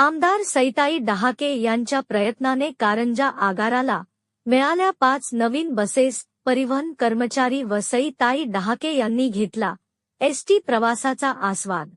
आमदार सईताई डहाके यांच्या प्रयत्नाने कारंजा आगाराला मिळाल्या पाच नवीन बसेस परिवहन कर्मचारी व सईताई डहाके यांनी घेतला. एसटी प्रवासाचा आस्वाद.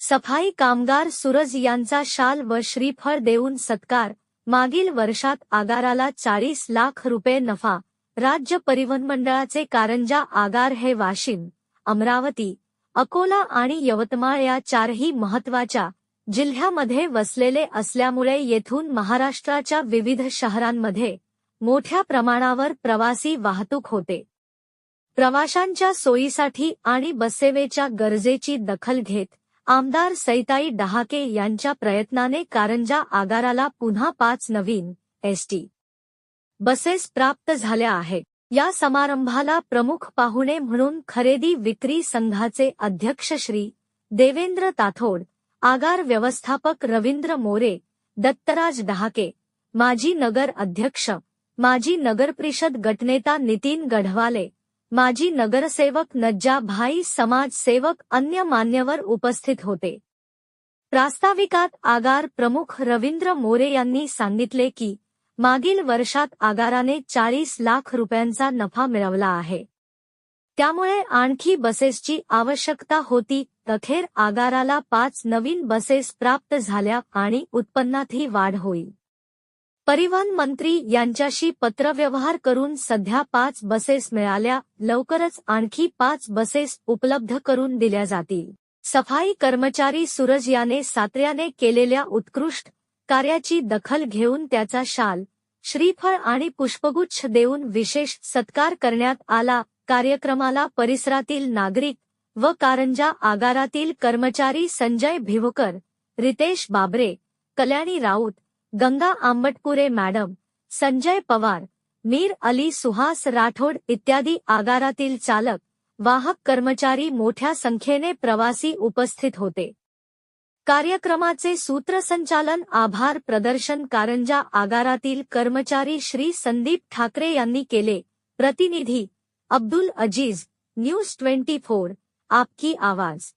सफाई कामगार सूरज यांचा शाल व श्रीफळ देऊन सत्कार. मागील वर्षात आगाराला चाळीस लाख रुपये नफा. राज्य परिवहन मंडळाचे कारंजा आगार हे वाशिम अमरावती अकोला आणि यवतमाळ या चारही महत्त्वाच्या जिल्ह्यामध्ये वसलेले असल्यामुळे येथून महाराष्ट्राच्या विविध शहरांमध्ये मोठ्या प्रमाणावर प्रवासी वाहतूक होते. प्रवाशांच्या सोयीसाठी आणि बससेवेच्या गरजेची दखल घेत आमदार सैताई डहाके यांच्या प्रयत्नाने कारंजा आगाराला पुन्हा पाच नवीन एसटी बसेस प्राप्त झाल्या आहेत. या समारंभाला प्रमुख पाहुणे म्हणून खरेदी विक्री संघाचे अध्यक्ष श्री देवेंद्र ताथोड आगार व्यवस्थापक रवींद्र मोरे दत्तराज डहाके माजी नगर अध्यक्ष माजी नगरपरिषद गटनेता नितीन गढवाले माजी नगरसेवक नज्जा भाई समाजसेवक अन्य मान्यवर उपस्थित होते. प्रास्ताविकात आगार प्रमुख रवींद्र मोरे यांनी सांगितले की मागील वर्षात आगाराने चाळीस लाख रुपयांचा नफा मिळवला आहे. त्यामुळे आणखी बसेसची आवश्यकता होती. तखेर आगाराला पाच नवीन बसेस प्राप्त झाल्या आणि उत्पन्नातही वाढ होईल परिवहन मंत्री यांच्याशी पत्रव्यवहार करून सध्या पाच बसेस मिळाल्या. लवकरच आणखी पाच बसेस उपलब्ध करून दिल्या जातील. सफाई कर्मचारी सूरज याने सात्र्याने केलेल्या उत्कृष्ट कार्याची दखल घेऊन त्याचा शाल श्रीफळ आणि पुष्पगुच्छ देऊन विशेष सत्कार करण्यात आला. कार्यक्रमाला परिसरातील नागरिक व कारंजा आगारातील कर्मचारी संजय भिवकर रितेश बाबरे कल्याणी राऊत गंगा आंबटपुरे मॅडम संजय पवार मीर अली सुहास राठोड इत्यादी आगारातील चालक वाहक कर्मचारी मोठ्या संख्येने प्रवासी उपस्थित होते. कार्यक्रमाचे सूत्रसंचालन आभार प्रदर्शन कारंजा आगारातील कर्मचारी श्री संदीप ठाकरे यांनी केले. प्रतिनिधी Abdul Aziz news twenty four आपकी आवाज.